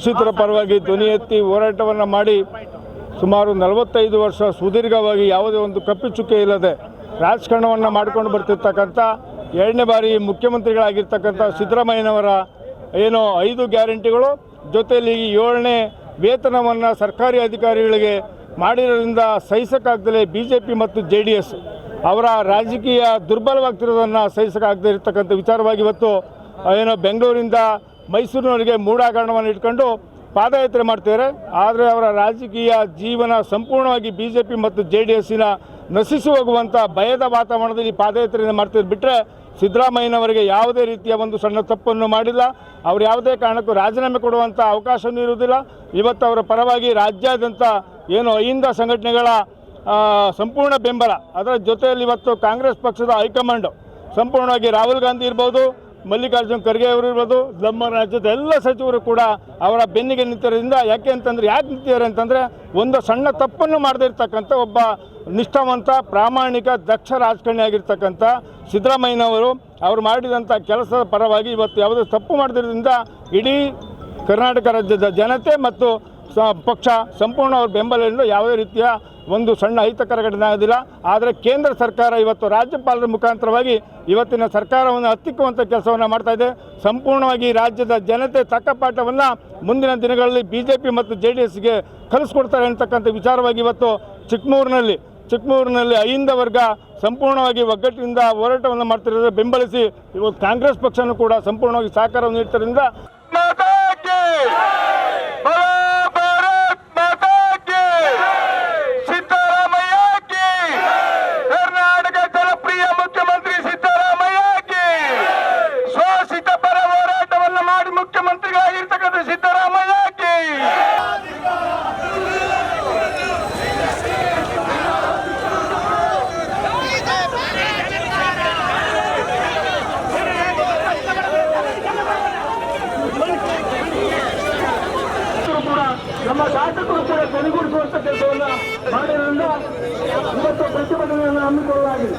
ನಿಶ್ಚಿತರ ಪರವಾಗಿ ಧ್ವನಿ ಎತ್ತಿ ಹೋರಾಟವನ್ನು ಮಾಡಿ ಸುಮಾರು ನಲವತ್ತೈದು ವರ್ಷ ಸುದೀರ್ಘವಾಗಿ ಯಾವುದೇ ಒಂದು ಕಪ್ಪಿಚುಕ್ಕೆ ಇಲ್ಲದೆ ರಾಜಕಾರಣವನ್ನು ಮಾಡಿಕೊಂಡು ಬರ್ತಿರ್ತಕ್ಕಂಥ ಎರಡನೇ ಬಾರಿ ಮುಖ್ಯಮಂತ್ರಿಗಳಾಗಿರ್ತಕ್ಕಂಥ ಸಿದ್ದರಾಮಯ್ಯನವರ ಏನು ಐದು ಗ್ಯಾರಂಟಿಗಳು, ಜೊತೆಯಲ್ಲಿ ಏಳನೇ ವೇತನವನ್ನು ಸರ್ಕಾರಿ ಅಧಿಕಾರಿಗಳಿಗೆ ಮಾಡಿರೋದ್ರಿಂದ ಸಹಿಸಕ್ಕಾಗ್ದಲೇ ಬಿ ಜೆ ಪಿ ಮತ್ತು ಜೆ ಡಿ ಎಸ್ ಅವರ ರಾಜಕೀಯ ದುರ್ಬಲವಾಗ್ತಿರೋದನ್ನು ಸಹಿಸೋಕ್ಕಾಗದೇ ಇರತಕ್ಕಂಥ ವಿಚಾರವಾಗಿ ಇವತ್ತು, ಏನೋ ಬೆಂಗಳೂರಿಂದ ಮೈಸೂರಿನವರೆಗೆ ಮೂಢಾಗರಣವನ್ನು ಇಟ್ಕೊಂಡು ಪಾದಯಾತ್ರೆ ಮಾಡ್ತಿದ್ದಾರೆ. ಆದರೆ ಅವರ ರಾಜಕೀಯ ಜೀವನ ಸಂಪೂರ್ಣವಾಗಿ ಬಿ ಜೆ ಪಿ ಮತ್ತು ಜೆ ಡಿ ಎಸ್ಸಿನ ನಶಿಸಿ ಹೋಗುವಂಥ ಭಯದ ವಾತಾವರಣದಲ್ಲಿ ಪಾದಯಾತ್ರೆಯನ್ನು ಮಾಡ್ತಿದ್ದು ಬಿಟ್ಟರೆ ಸಿದ್ದರಾಮಯ್ಯನವರಿಗೆ ಯಾವುದೇ ರೀತಿಯ ಒಂದು ಸಣ್ಣ ತಪ್ಪನ್ನು ಮಾಡಿಲ್ಲ. ಅವರು ಯಾವುದೇ ಕಾರಣಕ್ಕೂ ರಾಜೀನಾಮೆ ಕೊಡುವಂಥ ಅವಕಾಶವೂ ಇರುವುದಿಲ್ಲ. ಇವತ್ತು ಅವರ ಪರವಾಗಿ ರಾಜ್ಯಾದ್ಯಂತ ಏನು ಅಹಿಂದ ಸಂಘಟನೆಗಳ ಸಂಪೂರ್ಣ ಬೆಂಬಲ. ಅದರ ಜೊತೆಯಲ್ಲಿ ಇವತ್ತು ಕಾಂಗ್ರೆಸ್ ಪಕ್ಷದ ಹೈಕಮಾಂಡು. ಸಂಪೂರ್ಣವಾಗಿ ರಾಹುಲ್ ಗಾಂಧಿ ಇರ್ಬೋದು ಮಲ್ಲಿಕಾರ್ಜುನ್ ಖರ್ಗೆ ಅವರು ಇರ್ಬೋದು ನಮ್ಮ ರಾಜ್ಯದ ಎಲ್ಲ ಸಚಿವರು ಕೂಡ ಅವರ ಬೆನ್ನಿಗೆ ನಿಂತಿರೋದ್ರಿಂದ ಯಾಕೆ ಅಂತಂದ್ರೆ, ಯಾಕೆ ನಿಂತಿದ್ದಾರೆ ಅಂತಂದರೆ, ಒಂದು ಸಣ್ಣ ತಪ್ಪನ್ನು ಮಾಡದಿರ್ತಕ್ಕಂಥ ಒಬ್ಬ ನಿಷ್ಠಾವಂತ, ಪ್ರಾಮಾಣಿಕ, ದಕ್ಷ ರಾಜಕಾರಣಿ ಆಗಿರ್ತಕ್ಕಂಥ ಸಿದ್ದರಾಮಯ್ಯನವರು ಅವರು ಮಾಡಿದಂಥ ಕೆಲಸದ ಪರವಾಗಿ ಇವತ್ತು ಯಾವುದೇ ತಪ್ಪು ಮಾಡದಿರೋದ್ರಿಂದ ಇಡೀ ಕರ್ನಾಟಕ ರಾಜ್ಯದ ಜನತೆ ಮತ್ತು ಪಕ್ಷ ಸಂಪೂರ್ಣ ಅವ್ರ ಬೆಂಬಲದಿಂದ ಯಾವುದೇ ರೀತಿಯ ಒಂದು ಸಣ್ಣ ಅಹಿತಕರ ಘಟನೆ ಆಗೋದಿಲ್ಲ. ಆದರೆ ಕೇಂದ್ರ ಸರ್ಕಾರ ಇವತ್ತು ರಾಜ್ಯಪಾಲರ ಮುಖಾಂತರವಾಗಿ ಇವತ್ತಿನ ಸರ್ಕಾರವನ್ನು ಹತ್ತಿಕ್ಕುವಂಥ ಕೆಲಸವನ್ನು ಮಾಡ್ತಾ ಇದೆ. ಸಂಪೂರ್ಣವಾಗಿ ರಾಜ್ಯದ ಜನತೆ ತಕ್ಕಪಾಠವನ್ನು ಮುಂದಿನ ದಿನಗಳಲ್ಲಿ ಬಿ ಜೆ ಪಿ ಮತ್ತು ಜೆ ಡಿ ಎಸ್ಗೆ ಕಲಿಸ್ಕೊಡ್ತಾರೆ ಅಂತಕ್ಕಂಥ ವಿಚಾರವಾಗಿ ಇವತ್ತು ಚಿಕ್ಕಮೂರಿನಲ್ಲಿ ಚಿಕ್ಕಮೂರಿನಲ್ಲಿ ಅಹಿಂದ ವರ್ಗ ಸಂಪೂರ್ಣವಾಗಿ ಒಗ್ಗಟ್ಟಿನಿಂದ ಹೋರಾಟವನ್ನು ಮಾಡ್ತಿರೋದು ಬೆಂಬಲಿಸಿ ಇವತ್ತು ಕಾಂಗ್ರೆಸ್ ಪಕ್ಷನೂ ಕೂಡ ಸಂಪೂರ್ಣವಾಗಿ ಸಹಕಾರವನ್ನು ನೀಡ್ತಿರೋದ್ರಿಂದ ಸಿದ್ದರಾಮಯ್ಯ ನಮ್ಮ ಶಾಸಕರು ಕೂಡ ಕೊನೆಗೂಡಿಸುವಂತ ಕೆಲಸವನ್ನ ಮಾಡಿರೋದ್ರಿಂದ ಪ್ರತಿಭಟನೆಯನ್ನು ಹಮ್ಮಿಕೊಳ್ಳಲಾಗಿದೆ.